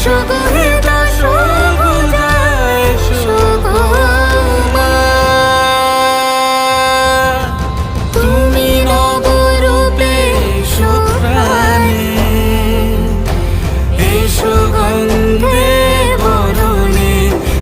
说过